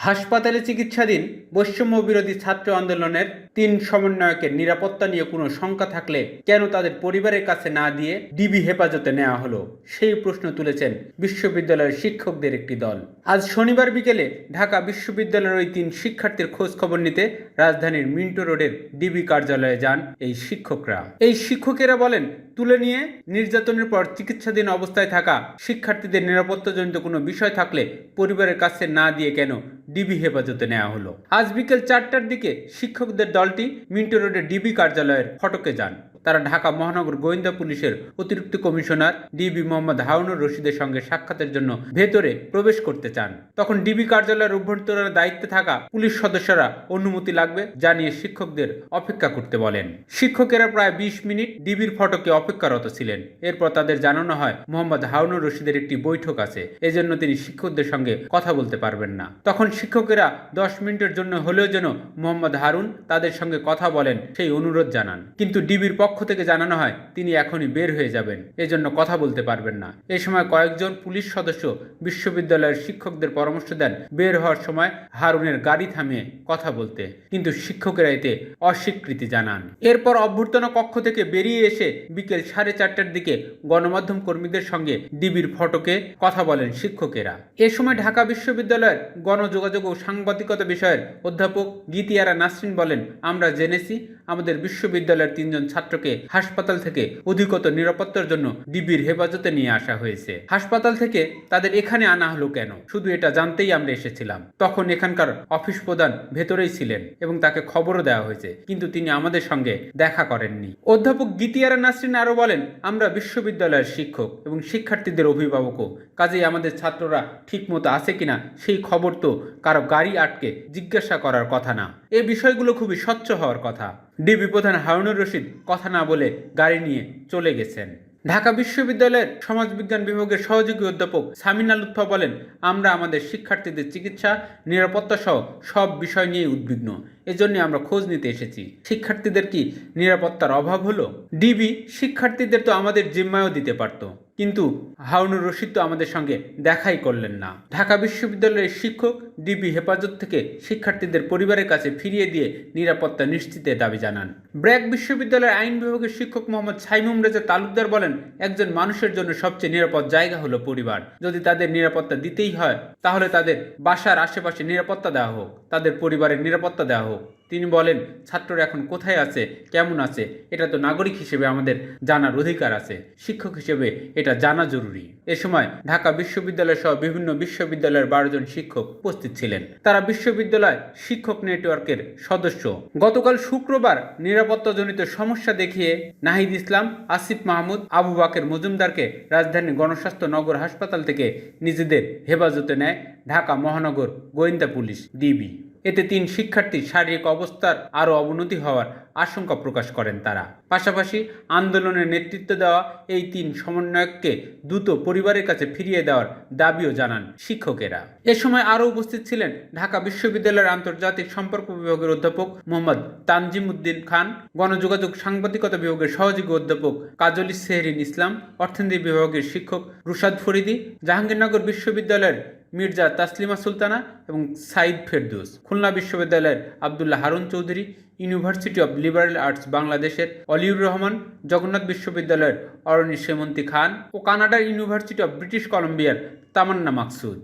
হাসপাতালে চিকিৎসাধীন বৈষম্য বিরোধী ছাত্র আন্দোলনের তিন সমন্বয়কের নিরাপত্তা নিয়ে কোনো শঙ্কা থাকলে কেন তাদের পরিবারের কাছে না দিয়ে ডিবি হেফাজতে নেওয়া হলো? সেই প্রশ্ন তুলেছেন বিশ্ববিদ্যালয়ের শিক্ষকদের একটি দল। আজ শনিবার বিকেলে ঢাকা বিশ্ববিদ্যালয়ের ওই তিন শিক্ষার্থীর খোঁজ খবর নিতে রাজধানীর মিন্টো রোডের ডিবি কার্যালয়ে যান এই শিক্ষকরা। এই শিক্ষকেরা বলেন, তুলে নিয়ে নির্যাতনের পর চিকিৎসাধীন অবস্থায় থাকা শিক্ষার্থীদের নিরাপত্তাজনিত কোনো বিষয় থাকলে পরিবারের কাছে না দিয়ে কেন ডিবি হেফাজতে নেওয়া হলো? আজ বিকেল চারটার দিকে শিক্ষকদের দলটি মিন্টো রোডের ডিবি কার্যালয়ের ফটকে যান। তারা ঢাকা মহানগর গোয়েন্দা পুলিশের অতিরিক্ত কমিশনার ডিবি মোহাম্মদ হারুনুর রশিদের সঙ্গে সাক্ষাতের জন্য ভেতরে প্রবেশ করতে চান। তখন ডিবি কার্যালয়ের অভ্যন্তরের দায়িত্বে থাকা পুলিশ সদস্যরা অনুমতি লাগবে জানিয়ে শিক্ষকদের অপেক্ষা করতে বলেন। শিক্ষকেরা প্রায় বিশ মিনিট ডিবির ফটকে অপেক্ষারত ছিলেন। এরপর তাদের জানানো হয়, মোহাম্মদ হারুনুর রশিদের একটি বৈঠক আছে, এজন্য তিনি শিক্ষকদের সঙ্গে কথা বলতে পারবেন না। তখন শিক্ষকেরা দশ মিনিটের জন্য হলেও যেন মোহাম্মদ হারুন তাদের সঙ্গে কথা বলেন সেই অনুরোধ জানান। কিন্তু ডিবির পক্ষ থেকে জানানো হয়, তিনি এখনই বের হয়ে যাবেন। এজন্য কথা বলতে পারবেন না। এ সময় কয়েকজন পুলিশ সদস্য বিশ্ববিদ্যালয়ের শিক্ষকদের পরামর্শ দেন বের হওয়ার সময় হারুনের গাড়ি থামিয়ে কথা বলতে। কিন্তু শিক্ষকেরা এতে অস্বীকৃতি জানান। এরপর অভ্যর্থনা কক্ষ থেকে বেরিয়ে এসে বিকেল সাড়ে চারটার দিকে গণমাধ্যম কর্মীদের সঙ্গে ডিবির ফটকে কথা বলেন শিক্ষকেরা। এ সময় ঢাকা বিশ্ববিদ্যালয়ের গণযোগাযোগ ও সাংবাদিকতা বিষয়ের অধ্যাপক গীতিয়ারা নাসরিন বলেন, আমরা জেনেছি, আমাদের বিশ্ববিদ্যালয়ের তিনজন ছাত্রকে হাসপাতাল থেকে অধিকতর নিরাপত্তার জন্য ডিবির হেফাজতে নিয়ে আসা হয়েছে। হাসপাতাল থেকে তাদের এখানে আনা হলো কেন? শুধু এটা জানতেই আমরা এসেছিলাম। তখন এখানকার অফিস প্রধান ভেতরেই ছিলেন এবং তাকে খবরও দেওয়া হয়েছে, কিন্তু তিনি আমাদের সঙ্গে দেখা করেননি। অধ্যাপক গীতিয়ারা নাসরিন আরও বলেন, আমরা বিশ্ববিদ্যালয়ের শিক্ষক এবং শিক্ষার্থীদের অভিভাবকও, কাজেই আমাদের ছাত্ররা ঠিকমতো আছে কিনা সেই খবর তো কারও গাড়ি আটকে জিজ্ঞাসা করার কথা না। এ বিষয়গুলো খুবই স্বচ্ছ হওয়ার কথা। ডিবি প্রধান হারুনুর রশিদ কথা না বলে গাড়ি নিয়ে চলে গেছেন। ঢাকা বিশ্ববিদ্যালয়ের সমাজবিজ্ঞান বিভাগের সহযোগী অধ্যাপক সামিনা লুৎফা বলেন, আমরা আমাদের শিক্ষার্থীদের চিকিৎসা, নিরাপত্তা সহ সব বিষয় নিয়ে উদ্বিগ্ন। এজন্য আমরা খোঁজ নিতে এসেছি। শিক্ষার্থীদের কি নিরাপত্তার অভাব হলো? ডিবি, শিক্ষার্থীদের তো আমাদের জিম্মায়ও দিতে পারতো। কিন্তু হারুনুর রশিদ তো আমাদের সঙ্গে দেখাই করলেন না। ঢাকা বিশ্ববিদ্যালয়ের শিক্ষক ডিবি হেফাজত থেকে শিক্ষার্থীদের পরিবারের কাছে ফিরিয়ে দিয়ে নিরাপত্তা নিশ্চিতের দাবি জানান। ব্র্যাক বিশ্ববিদ্যালয়ের আইন বিভাগের শিক্ষক মোহাম্মদ সাইমুম রেজা তালুকদার বলেন, একজন মানুষের জন্য সবচেয়ে নিরাপদ জায়গা হলো পরিবার। যদি তাদের নিরাপত্তা দিতেই হয়, তাহলে তাদের বাসার আশেপাশে নিরাপত্তা দেওয়া হোক, তাদের পরিবারের নিরাপত্তা দেওয়া হোক। তিনি বলেন, ছাত্ররা এখন কোথায় আছে? কেমন আছে? এটা তো নাগরিক হিসেবে আমাদের জানার অধিকার আছে। শিক্ষক হিসেবে এটা জানা জরুরি। এ সময় ঢাকা বিশ্ববিদ্যালয় সহ বিভিন্ন বিশ্ববিদ্যালয়ের বারো জন শিক্ষক উপস্থিত ছিলেন। তারা বিশ্ববিদ্যালয় শিক্ষক নেটওয়ার্কের সদস্য। গতকাল শুক্রবার নিরাপত্তাজনিত সমস্যা দেখিয়ে নাহিদ ইসলাম, আসিফ মাহমুদ, আবু বাকের মজুমদারকে রাজধানীর গণস্বাস্থ্য নগর হাসপাতাল থেকে নিজেদের হেফাজতে নেয় ঢাকা মহানগর গোয়েন্দা পুলিশ, ডিবি। এতে তিন শিক্ষার্থীর শারীরিক অবস্থার আরও অবনতি হওয়ার আশঙ্কা প্রকাশ করেন তারা। পাশাপাশি আন্দোলনের নেতৃত্ব দেওয়া এই তিন সমন্বয়ককে দ্রুত পরিবারের কাছে ফিরিয়ে দেওয়ার দাবিও জানান শিক্ষকেরা। এ সময় আরও উপস্থিত ছিলেন ঢাকা বিশ্ববিদ্যালয়ের আন্তর্জাতিক সম্পর্ক বিভাগের অধ্যাপক মোহাম্মদ তানজিম উদ্দিন খান, গণযোগাযোগ সাংবাদিকতা বিভাগের সহযোগী অধ্যাপক কাজলি সেহরিন ইসলাম, অর্থনীতি বিভাগের শিক্ষক রুশাদ ফরিদি, জাহাঙ্গীরনগর বিশ্ববিদ্যালয়ের মির্জা তাসলিমা সুলতানা এবং সাইদ ফেরদৌস। খুলনা বিশ্ববিদ্যালয়ের Abdullah Harun Chowdhury, university of liberal arts বাংলাদেশের অলিউর রহমান, জগন্নাথ বিশ্ববিদ্যালয়ের অরণি সেমন্তী খান ও কানাডার ইউনিভার্সিটি অব ব্রিটিশ কলম্বিয়ার তামান্না মাকসুদ।